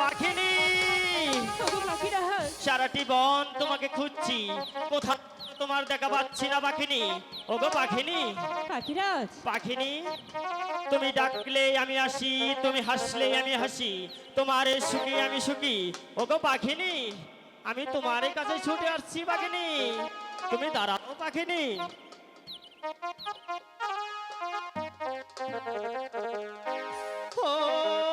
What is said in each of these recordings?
পাখিনি। সারাটি বন তোমাকে খুঁজছি। কোথাও তোমার দেখা পাচ্ছি না পাখিনি। ওগো পাখিনি। পাখিরাজ। পাখিনি। তুমি ডাকলে আমি আসি তুমি হাসলে আমি হাসি তোমার সুখী আমি সুখী। ওগো পাখিনি। আমি তোমার কাছে ছুটে আসছি পাখিনি। তুমি দাঁড়াও পাখিনি। ও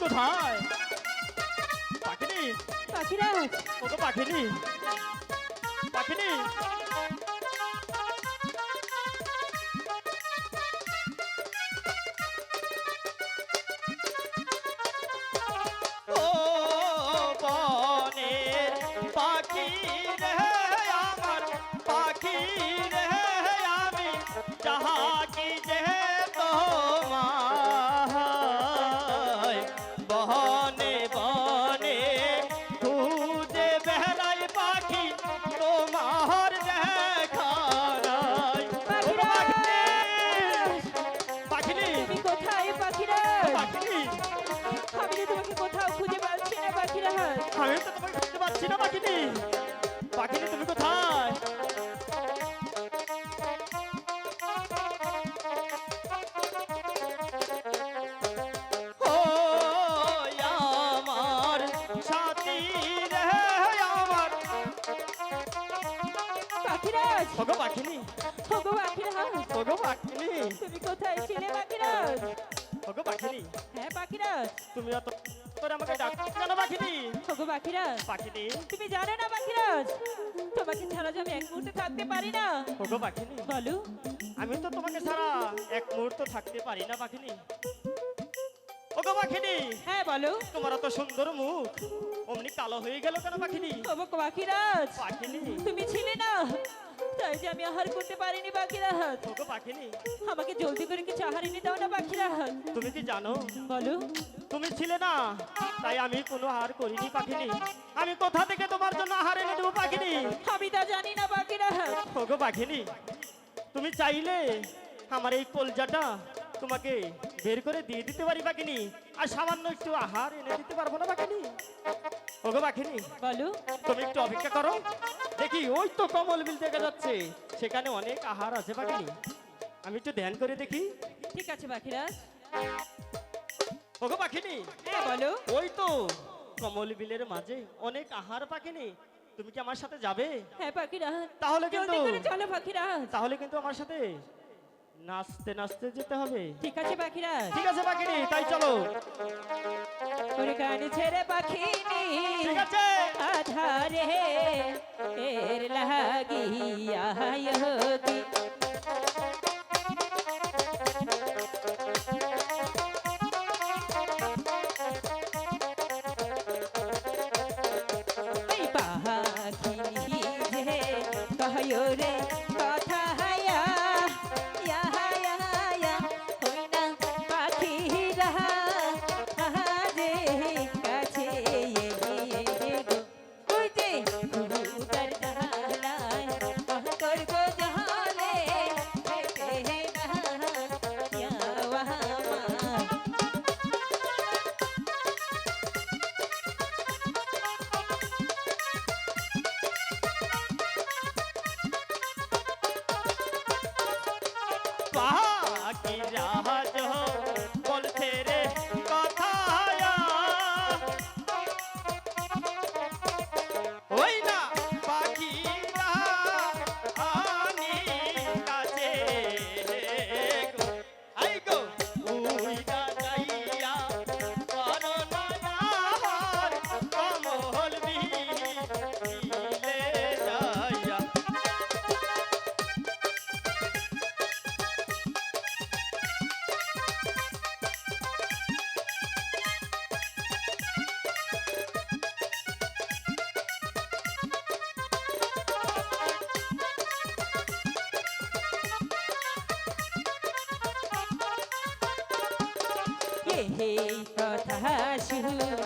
কোথায়? পাখিনি? পাখিরা ও তো পাখিনি। পাখিনি পাখিনি তুমি কোথায়? ওগো পাখিনি ওগো পাখিরাজ ওগো পাখিনি তুমি কোথায় ছিলে পাখিরাজ ওগো পাখিনি হ্যাঁ পাখিরাজ তুমি অত করে আমাকে ডাকছো কেন পাখিনি ওগো পাখিরাজ পাখিনি তুমি জানো না পাখিরাজ তোমাকে ছাড়া যে আমি এক মুহূর্তে থাকতে পারি না। ওগো পাখিনি বলো। আমি তো তোমাকে ছাড়া এক মুহূর্ত থাকতে পারি না পাখিনি ওগো পাখিনি হ্যাঁ বলো। তোমার তো সুন্দর মুখ। অমনি কালো হয়ে গেল কেন পাখিনি ওগো পাখিরাজ পাখিনি তুমি ছিলে না। তাই যে আমি আহার করতে পারিনি পাখিরাজ ওগো পাখিনি। আমাকে জলদি করে কিছু আহার এনে দাও না পাখিরাজ তুমি কি জানো? বলো। তুমি ছিলে না তাই আমি কোনো আহার করিনি পাখিনি। আমি কোথা থেকে তোমার জন্য আহার এনে দেবো পাখিনি? আমি তা জানি না পাখিরাজ ওগো পাখিনি। তুমি চাইলে আমার এই কলজাটা তোমাকে বের করে দিয়ে দিতে পারি পাখিনি আর সামান্য একটু আহার এনে দিতে পারব না পাখিনি ওগো পাখিনি বলো। তুমি একটু অপেক্ষা করো। দেখি ওই তো কমল বিল দেখা যাচ্ছে। সেখানে অনেক আহার আছে পাখিনি আমি একটু ধ্যান করে দেখি। ঠিক আছে পাখিরাজ ওগো পাখিনি হ্যাঁ বলো। ওই তো কমল বিলের মাঝে অনেক আহার পাখিনি তুমি কি আমার সাথে যাবে? হ্যাঁ পাখিরাজ তাহলে কিন্তু চলো পাখিরাজ তাহলে কিন্তু আমার সাথে নাচতে নাচতে যেতে হবে। ঠিক আছে পাখিরাজ ঠিক আছে পাখিনি তাই চলো। ওরে গান ছেড়ে পাখিনি। ঠিক আছে। আধারে এর লাগিয়া যোগী এই পাখি যে কহয় রে এই কথা শুনিয়া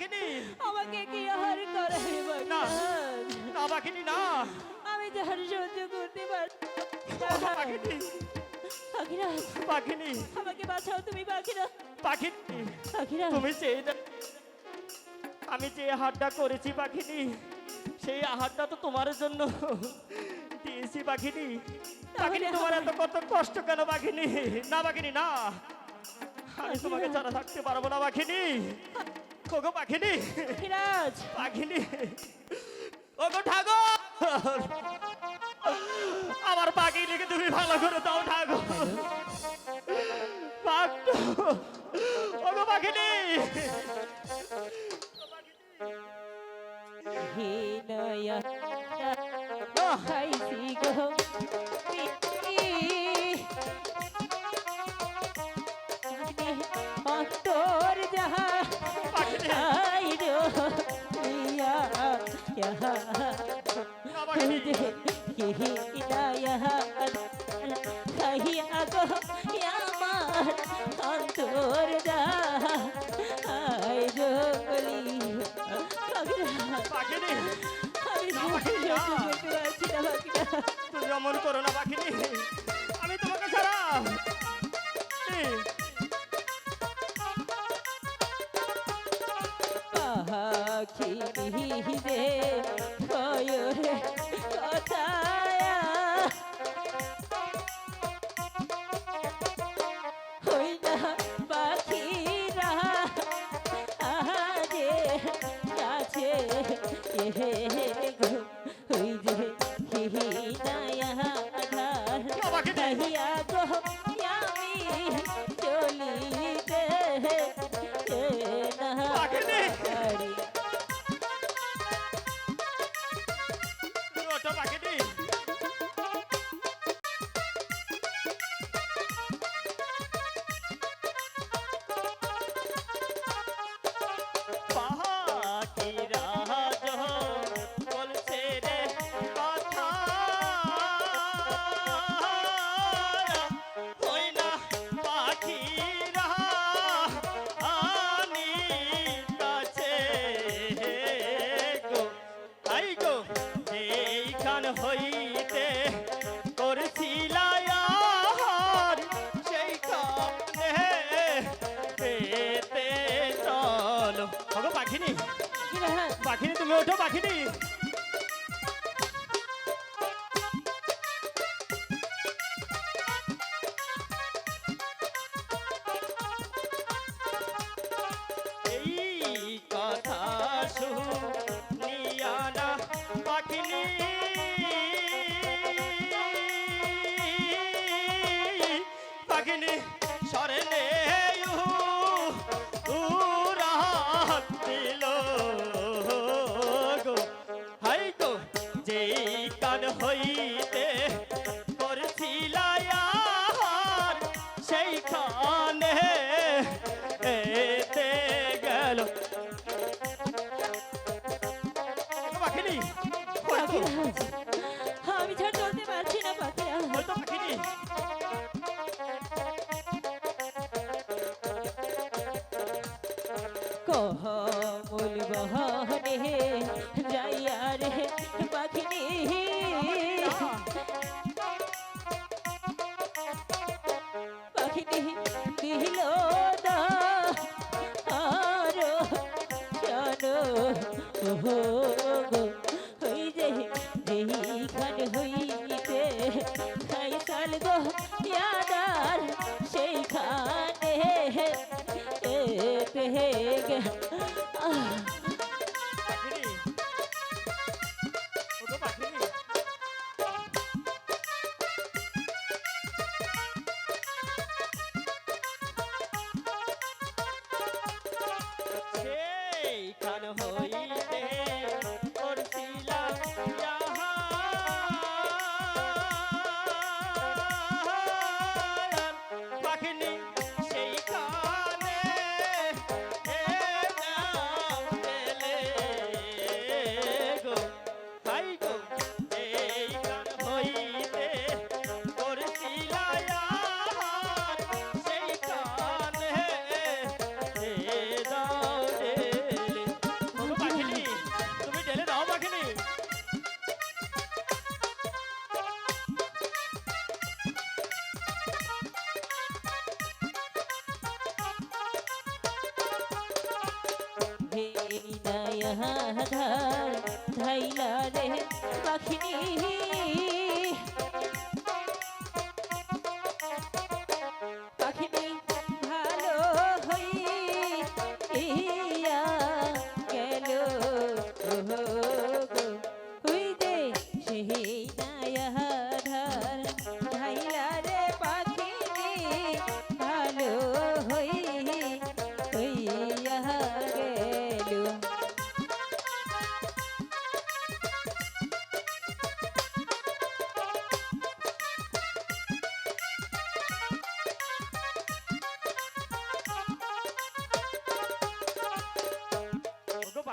পাখিনি আমাকে কি আহার করে না। না পাখিনি না। আমি যাহার সহ্য করতে পারি পাখিনি পাখিরা পাখিনি আমাকে বাঁচাও তুমি পাখিরা পাখিনি পাখিরা তুমি সেই আমি যে আহারটা করেছি পাখিনি সেই আহারটা তো তোমার জন্য দিয়েছি পাখিনি পাখিনি তোমার এত কত কষ্ট কেন পাখিনি না পাখিনি না। আমি তোমাকে ছাড়া থাকতে পারব না পাখিনি ওগো পাখিনি। পাখিরাজ পাখিনি। ওগো ঠাকুর! আমার পাখিনিকে তুমি ভালো করে দাও ঠাকুর। ওগো পাখিনি। হে নয়া তুমি অমন করো না পাখিনি আমি তোমাকে ছাড়া পাখি যে হে কমল বহনে বাহা রে ধাইলা রে পাখিনি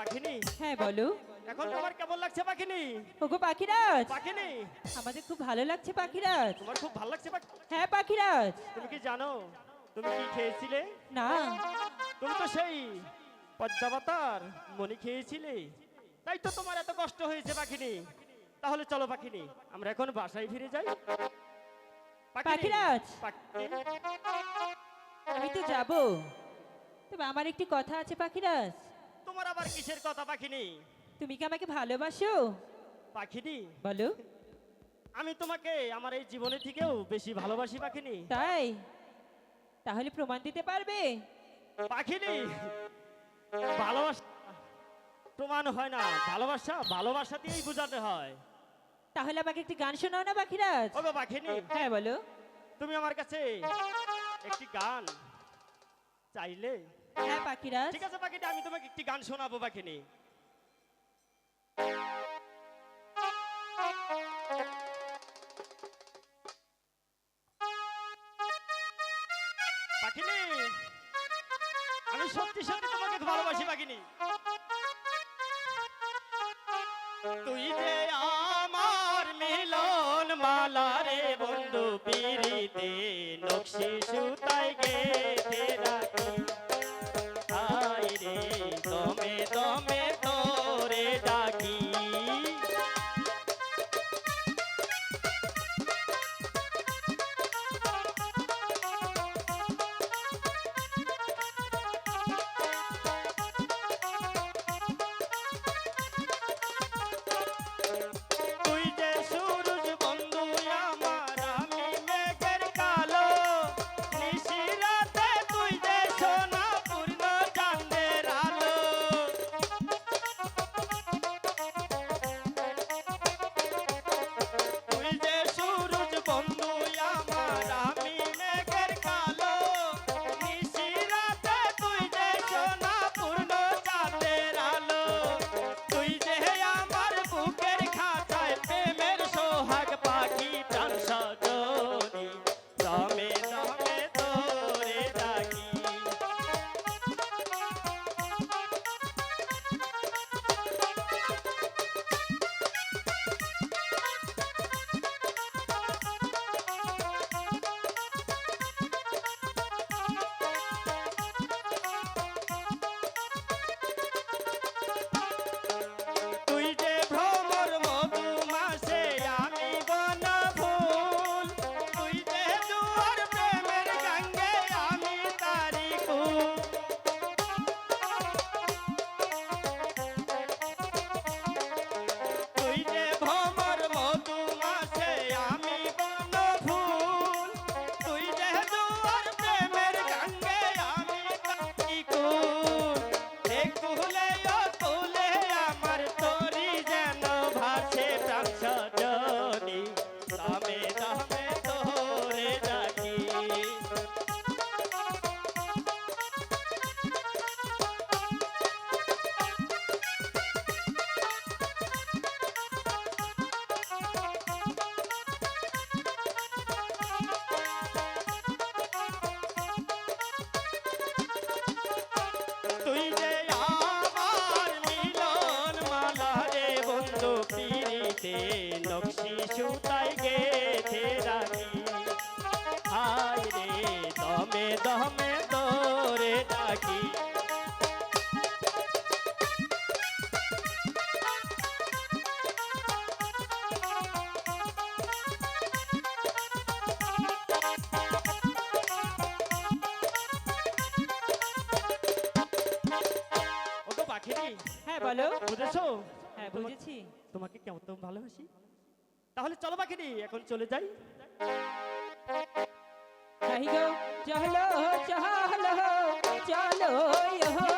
পাখিনি? হ্যাঁ বলো। এখন তোমার কেমন লাগছে পাখিনি? ওগো পাখিরাজ। পাখিনি? আমাদের খুব ভালো লাগছে পাখিরাজ। তোমার খুব ভালো লাগছে পাখি হ্যাঁ পাখিরাজ। তুমি কি জানো তুমি কি খেয়েছিলে? না। তুমি তো সেই পদ্মাবতার মনি খেয়েছিলে। তাই তো তোমার এত কষ্ট হয়েছে পাখিনি। তাহলে চলো পাখিনি আমরা এখন বাসায় ফিরে যাই। পাখিরাজ। আমি তো যাব। তবে আমার একটি কথা আছে পাখিরাজ। তোমার আবার কিসের কথা পাখিনি? তুমি কি আমাকে ভালোবাসো? পাখিনি? বলো। আমি তোমাকে আমার এই জীবনের থেকেও বেশি ভালোবাসি পাখিনি। তাই? তাহলে প্রমাণ দিতে পারবে? পাখিনি ভালোবাসা প্রমাণ হয় না। ভালোবাসা ভালোবাসা দিয়েই বোঝাতে হয়। তাহলে আমাকে একটি গান শোনাও না পাখিরাজ ওগো পাখিনি। হ্যাঁ বলো। তুমি আমার কাছে একটি গান চাইলে হ্যাঁ পাখিরাজ ঠিক আছে পাখিটা, আমি তোমাকে একটি গান শোনাবো পাখিনি। পাখিনি? আমি সত্যি সত্যি তোমাকে ভালোবাসি পাখিনি। হ্যাঁ বলো। বুঝেছ? হ্যাঁ বুঝেছি। তোমাকে কেমন তো ভালোবাসি? তাহলে চলো পাখিনি এখন চলে যাই। গো চলো চলো চলো